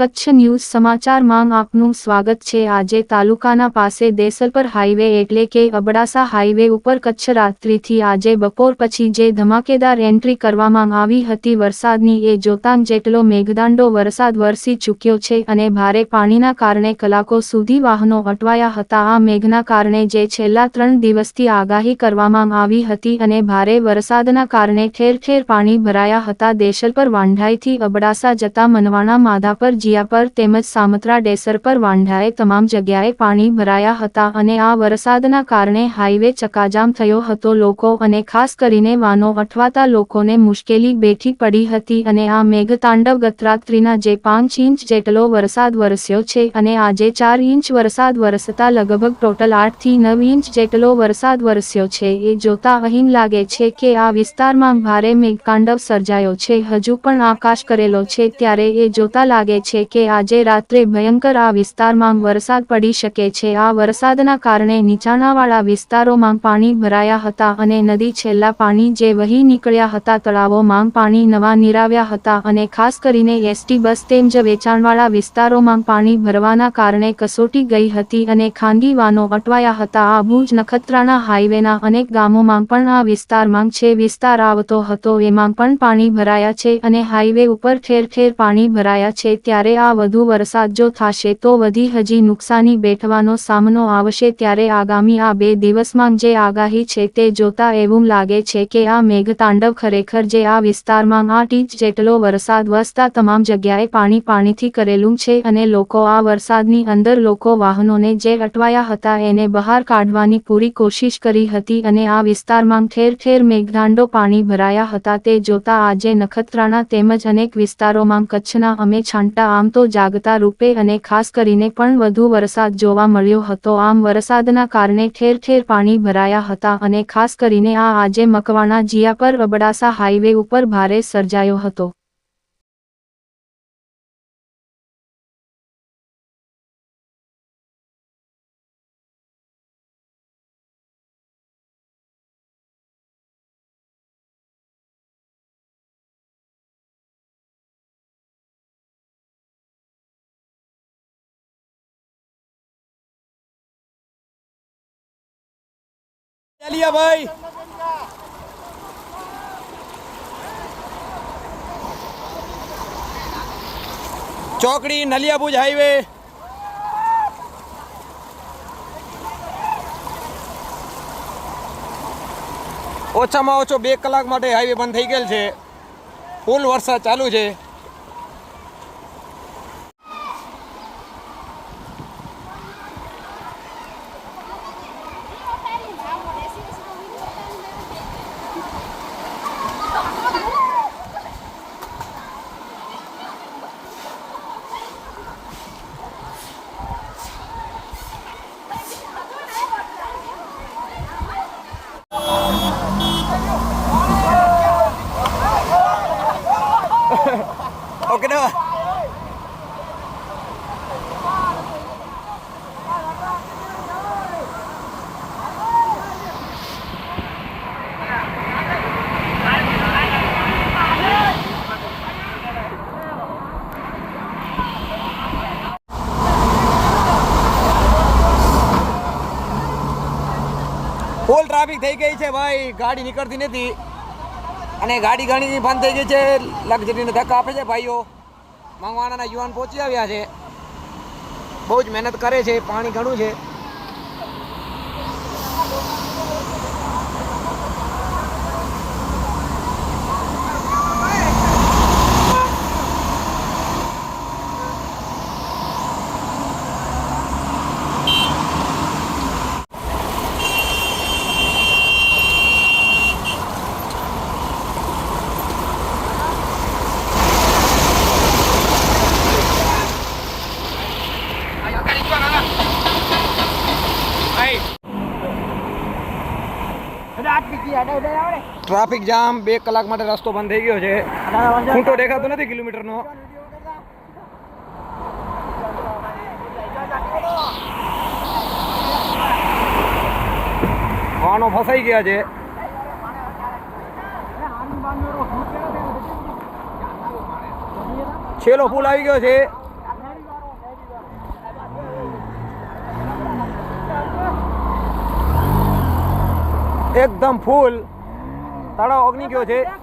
Kutch news સમાચારમાં આપનું સ્વાગત છે. આજે તાલુકાના પાસે દેસલપર હાઈવે એટલે કે અબડાસા હાઈવે ઉપર કચ્છ રાત્રિથી આજે બપોર પછી જે ધમાકેદાર એન્ટ્રી કરવામાં આવી હતી વરસાદની, એ જોતાં જેટલો મેઘદાંડો વરસાદ વરસી ચૂક્યો છે અને ભારે પાણીના કારણે કલાકો સુધી વાહનો અટવાયા હતા. આ મેઘના કારણે જે છેલ્લા ત્રણ દિવસથી આગાહી કરવામાં આવી હતી અને ભારે વરસાદના કારણે ઠેર ઠેર પાણી ભરાયા હતા. દેસલપર વાંઢાઈથી અબડાસા જતા મનવાણા માધાપર જિયાપર તેમજ સામત્રા ડેસર પર વાંઢાએ તમામ જગ્યાએ પાણી ભરાયા હતા અને આ વરસાદના કારણે હાઈવે ચકાજામ થયો હતો. લોકો અને ખાસ કરીને વાનો અઠવાતા લોકોને મુશ્કેલી બેઠી પડી હતી અને આ મેઘતાંડવ ગતરાત્રિના જે પાંચ ઇંચ જેટલો વરસાદ વરસ્યો છે અને આજે ચાર ઇંચ વરસાદ વરસતા લગભગ ટોટલ આઠથી નવ ઇંચ જેટલો વરસાદ વરસ્યો છે. એ જોતા અહીં લાગે છે કે આ વિસ્તારમાં ભારે મેઘકાંડવ સર્જાયો છે. હજુ પણ આકાશ કરેલો છે ત્યારે એ જોતા લાગે છે કે આજે રાત્રે ભયંકર આ વિસ્તારમાં વરસાદ પડી શકે છે. આ વરસાદના કારણે નીચાણાવાળા વિસ્તારોમાં પાણી ભરાયા હતા અને નદી છેલ્લા પાણી જે વહી નીકળ્યા હતા તળાવોમાં પાણી નવા નીરાવ્યા હતા અને ખાસ કરીને એસટી બસ તેમજ વેચાણવાળા વિસ્તારોમાં પાણી ભરવાના કારણે કસોટી ગઈ હતી અને ખાનગી વાનો અટવાયા હતા. આ ભુજ નખત્રાણા હાઈવેના અનેક ગામોમાં પણ આ વિસ્તારમાં છે. વિસ્તાર આવતો હતો. એમાં પણ પાણી ભરાયા છે અને હાઈવે ઉપર ઠેર ઠેર પાણી ભરાયા છે. ત્યારે આ વધુ વરસાદ જો થશે તો વધી હજી નુકસાની બેઠવાનો સામનો આવશે ત્યારે આગામી આ બે દિવસમાં જે આગાહી છે તે જોતા એવું લાગે છે કે આ મેઘતાંડવ ખરેખર જે આ વિસ્તારમાં આઠ ઇંચ જેટલો વરસાદ વસતા તમામ જગ્યાએ પાણી પાણીથી કરેલું છે અને લોકો આ વરસાદની અંદર લોકો વાહનોને જે અટવાયા હતા એને બહાર કાઢવાની પૂરી કોશિશ કરી હતી અને આ વિસ્તારમાં ઠેર ઠેર મેઘદાંડો પાણી ભરાયા હતા તે જોતા આજે નખત્રાણા તેમજ અનેક વિસ્તારોમાં કચ્છના અમે છાંટા આમ તો જાગતા રૂપે અને ખાસ કરીને પણ વધુ વરસાદ જોવા મળ્યો હતો. આમ વરસાદના કારણે ઠેર ઠેર પાણી ભરાયા હતા અને ખાસ કરીને આ આજે મકવાણા જિયા પર અબડાસા હાઈવે ઉપર ભારે સર્જાયો હતો. ભાઈ. ચોકડી નલિયાભુજ હાઈવે. ઓછામાં ઓછો બે કલાક માટે હાઈવે બંધ થઈ ગયેલ છે. ફૂલ વરસાદ ચાલુ છે. ફૂલ ટ્રાફિક થઈ ગઈ છે ભાઈ. ગાડી નીકળતી નથી. અને ગાડી ઘણી બંધ થઈ ગઈ છે. લક્ઝરીને ધક્કા આપે છે ભાઈઓ. માંગવાના યુવાન પહોંચી આવ્યા છે. બહુ જ મહેનત કરે છે. પાણી ઘણું છે. ટ્રાફિક જામ બે કલાક માટે રસ્તો બંધ થઈ ગયો છે. ખૂંટો દેખાતો નથી કિલોમીટરનો. વાહનો ફસાઈ ગયા છે. છેલ્લો પુલ આવી ગયો છે. એકદમ ફૂલ. તળાવ ઓગની ગયો છે.